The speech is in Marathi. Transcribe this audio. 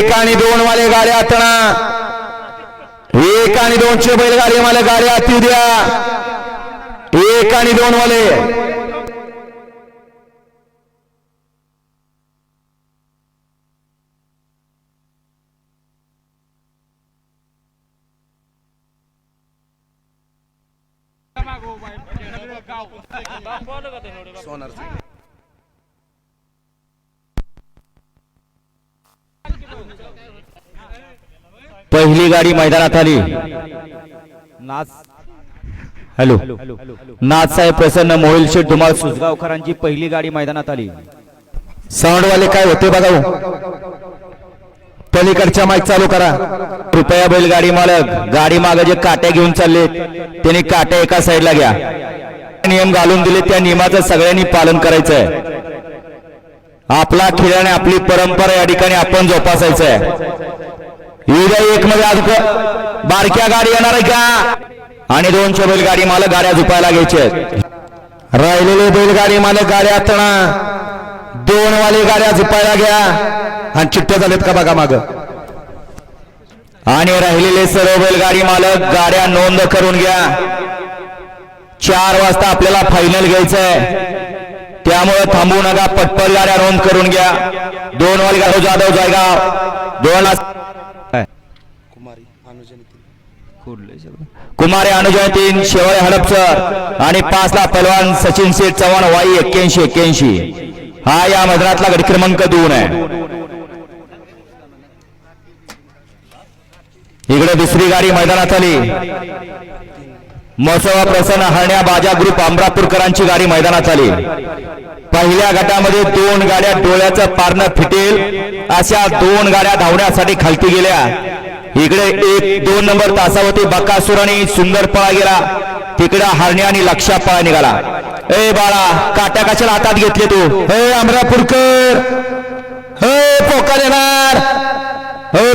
एक आणि दोन वाले गाड्या आतणा एक आणि दोनशे बैलगाडी मला गाड्या आती द्या एक आणि दोन वाले. पहिली गाडी मैदानात आली. नाच हॅलो. नाथसाहेब प्रसन्न मोहिल शेठ धुमाळ सुजगावकरांची पहिली गाडी मैदानात आली. साऊंडवाले काय होते बघा हो. पलीकडच्या माईक चालू करा. कृपया बैलगाडी मालक गाडी मागे जे काट्या घेऊन चालले त्यांनी काट्या एका साईडला घ्या. नियम घालून दिले त्या नियमाचं सगळ्यांनी पालन करायचं आहे आपला खेळ आणि आपली परंपरा या ठिकाणी आपण जोपासायचं आहे उद्या एक मध्ये आज बारक्या गाडी येणार आहे का? आणि दोनशे बैलगाडी मालक गाड्या झुपायला घ्यायचे राहिलेले बैलगाडी मालक गाड्या तणा दोन वाले गाड्या झुपायला घ्या. आणि चिठ्ठ्या झालेत का बघा माग. आणि राहिलेले सर्व बैलगाडी मालक गाड्या नोंद करून घ्या. चार वाजता आपल्याला फायनल घ्यायचंय. त्यामुळे थांबू नका पटपट गाड्या नोंद करून घ्या. दोन वाले गाडो जाधव जायगाव. दोन वाज- कुमारी अनुजयतीन शेवळे हडपसर आणि पाच ला पलवान सचिन शेठ चव्हाण वाई एक्क्याऐंशी एक्क्याऐंशी. हा या मैदानातला गट क्रमांक दोन आहे. इकडे दुसरी गाडी मैदानात आली मसोबा प्रसन्न हरण्या बाजा ग्रुप अमरापूरकरांची गाडी मैदानात आली पहिल्या गटामध्ये दोन गाड्या डोळ्याचं पारणं फिटेल. अशा दोन गाड्या धावण्यासाठी खालती गेल्या. इकडे एक दोन नंबर तासावरती बकासूर आणि सुंदर पळा गेला. तिकडे हरण्या आणि लक्षा पळा निघाला. ए बाळा काट्या कशाला हातात घेतले तू? हे अमरापूरकर हे पोका देणार हे